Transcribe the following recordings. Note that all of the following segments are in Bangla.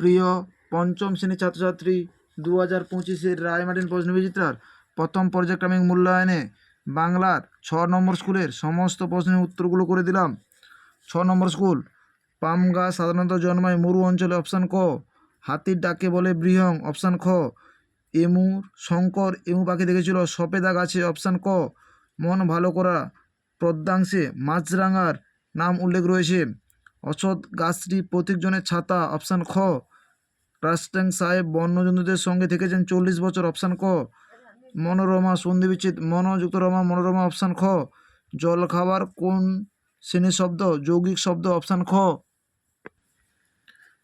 প্রিয় পঞ্চম শ্রেণির ছাত্রছাত্রী দু হাজার পঁচিশের রায়মার্টিন প্রশ্ন বিচিত্রার প্রথম পর্যায়ক্রমিক মূল্যায়নে বাংলার ছ নম্বর স্কুলের সমস্ত প্রশ্নের উত্তরগুলো করে দিলাম। ছ নম্বর স্কুল, পাম গাছ সাধারণত জন্মায় মরু অঞ্চলে অপশান ক, হাতির ডাকে বলে বৃহং, অপশান খ। এমুর, শঙ্কর, এমু পাখি দেখেছিল সপেদা গাছে অপশান ক। মন ভালো করা পদ্মাংশে মাছরাঙার নাম উল্লেখ রয়েছে। অসৎ গাছটি প্রতীকজনের ছাতা, অপশান খ। রাস্টাং সাহেব বন্যজন্তুদের সঙ্গে থেকেছেন চল্লিশ বছর, অপশান ক। মনোরমা, সন্ধি বিচ্ছেদ, মনোযুক্ত রমা, মনোরমা, অপশান খ। জল খাবার কোন শ্রেণির শব্দ? যৌগিক শব্দ, অপশান খ।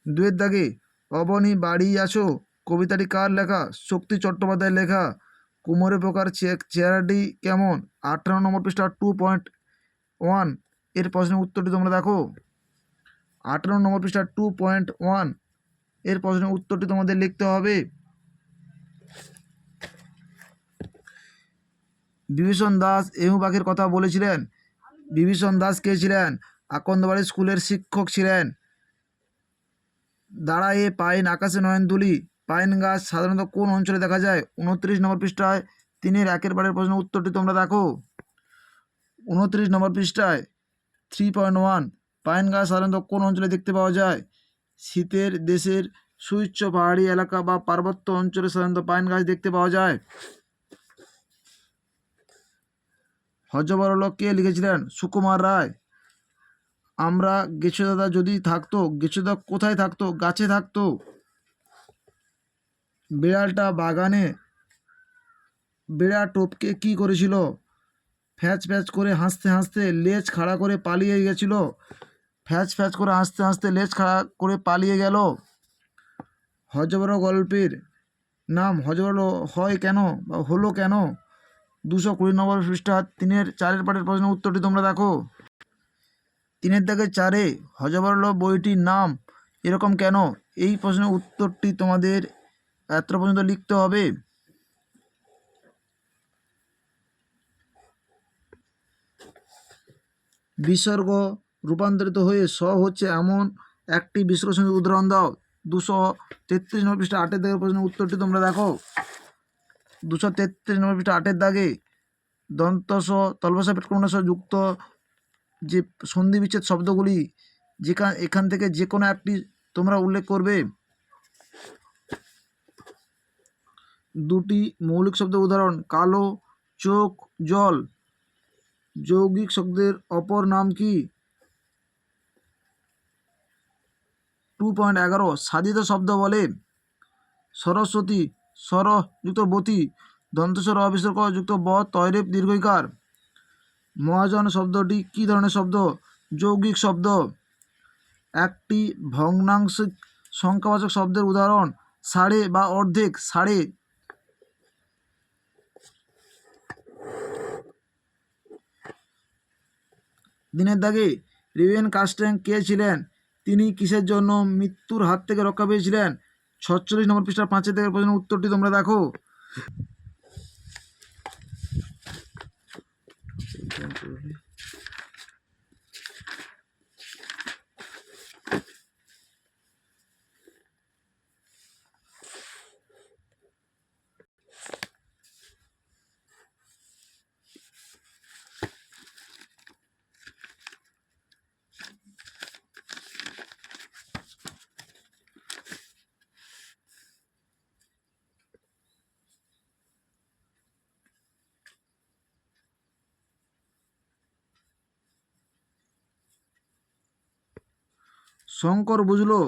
দুয়ের দাগে, অবনী বাড়ি আছো, কবিতাটি কার লেখা? শক্তি চট্টোপাধ্যায়ের লেখা। কুমোরে প্রকার চেহারাটি কেমন? আঠারো নম্বর পৃষ্ঠা টু পয়েন্ট ওয়ানের প্রশ্নের উত্তরটি তোমরা দেখো। আঠারো নম্বর পৃষ্ঠা টু পয়েন্ট ওয়ান এর প্রশ্নের উত্তরটি তোমাদের লিখতে হবে। বিভীষণ দাস এহু পাখির কথা বলেছিলেন। বিভীষণ দাস কে ছিলেন? আকন্দবাড়ি স্কুলের শিক্ষক ছিলেন। দাঁড়ায়ে পাইন আকাশে নয়নতুলি পাইন গাছ সাধারণত কোন অঞ্চলে দেখা যায়? উনত্রিশ নম্বর পৃষ্ঠায় তিনের একের বারের প্রশ্নের উত্তরটি তোমরা দেখো। উনত্রিশ নম্বর পৃষ্ঠায় থ্রি পয়েন্ট ওয়ান পাইন গাছ সাধারণত কোন অঞ্চলে দেখতে পাওয়া যায়? শীতের দেশের সুউচ্চ পাহাড়ি এলাকা বা পার্বত্য অঞ্চলে সাধারণত পাইন গাছ দেখতে পাওয়া যায়। হজবরল কে লিখেছিলেন? সুকুমার রায়। আমরা গেছো দাদা যদি থাকতো গেছো দাদা কোথায় থাকতো? গাছে থাকতো। বিড়ালটা বাগানে বেড়া টোপকে কি করেছিল? ফ্যাচ ফ্যাচ করে হাসতে হাসতে লেজ খাড়া করে পালিয়ে গেছিল। ফ্যাচ ফ্যাচ করে হাসতে হাসতে লেজ খাড়া করে পালিয়ে গেল। হজবর গল্পের নাম হজবর হয় কেন বা হলো কেন? দুশো কুড়ি নম্বর পৃষ্ঠা, তিনের চারের পাটের প্রশ্নের উত্তরটি তোমরা দেখো। তিনের দাগে চারে হজবরল বইটির নাম এরকম কেন? এই প্রশ্নের উত্তরটি তোমাদের এত পর্যন্ত লিখতে হবে। বিসর্গ রূপান্তরিত হয়ে স হচ্ছে এমন একটি বিশ্লেষণের উদাহরণ দাও। দুশো তেত্রিশ নম্বর পৃষ্ঠা আটের দাগের প্রশ্নের উত্তরটি তোমরা দেখো। দুশো তেত্রিশ নম্বর পৃষ্ঠা আটের দাগে দন্তস তলবসা পেটকোণস যুক্ত যে সন্ধি বিচ্ছেদ শব্দগুলি যেখান, এখান থেকে যে কোনো একটি তোমরা উল্লেখ করবে। দুটি মৌলিক শব্দের উদাহরণ, কালো চোখ, জল। যৌগিক শব্দের অপর নাম কি? টু পয়েন্ট এগারো সাধিত শব্দ বলে। সরস্বতী সর যুক্ত বতী দন্তস্বর অবিসর্গ যুক্ত ব তৈরেপ দীর্ঘইকার। মহাজন শব্দটি কী ধরনের শব্দ? যৌগিক শব্দ। একটি ভগ্নাংশিক সংখ্যাবাচক শব্দের উদাহরণ, সাড়ে বা অর্ধেক, সাড়ে। দিনের দাগে রিভেন কাস্টেং কে ছিলেন? তিনি কিসের জন্য মৃত্যুর হাত থেকে রক্ষা পেয়েছিলেন? ছচল্লিশ নম্বর পৃষ্ঠা পাঁচের থেকে প্রশ্নের উত্তরটি তোমরা দেখো। শঙ্কর বুঝলো,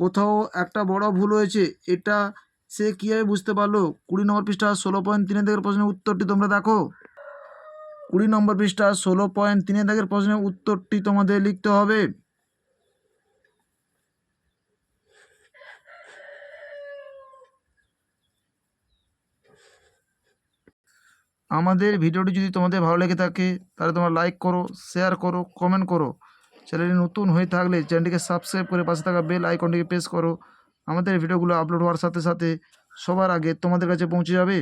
কোথাও একটা বড় ভুল হয়েছে। এটা সে কীভাবে বুঝতে পারল? কুড়ি নম্বর পৃষ্ঠা ষোলো পয়েন্ট তিনের দাগের প্রশ্নের উত্তরটি তোমরা দেখো। কুড়ি নম্বর পৃষ্ঠা ষোলো পয়েন্ট তিনের দাগের প্রশ্নের উত্তরটি তোমাদের লিখতে হবে। আমাদের ভিডিওটি যদি তোমাদের ভালো লেগে থাকে, তাহলে তোমরা লাইক করো শেয়ার করো কমেন্ট করো। চ্যানেলটি নতুন হয়ে থাকলে চ্যানেলটিকে সাবস্ক্রাইব করে পাশে থাকা বেল আইকনটিকে প্রেস করো। আমাদের ভিডিওগুলো আপলোড হওয়ার সাথে সাথে সবার আগে তোমাদের কাছে পৌঁছে যাবে।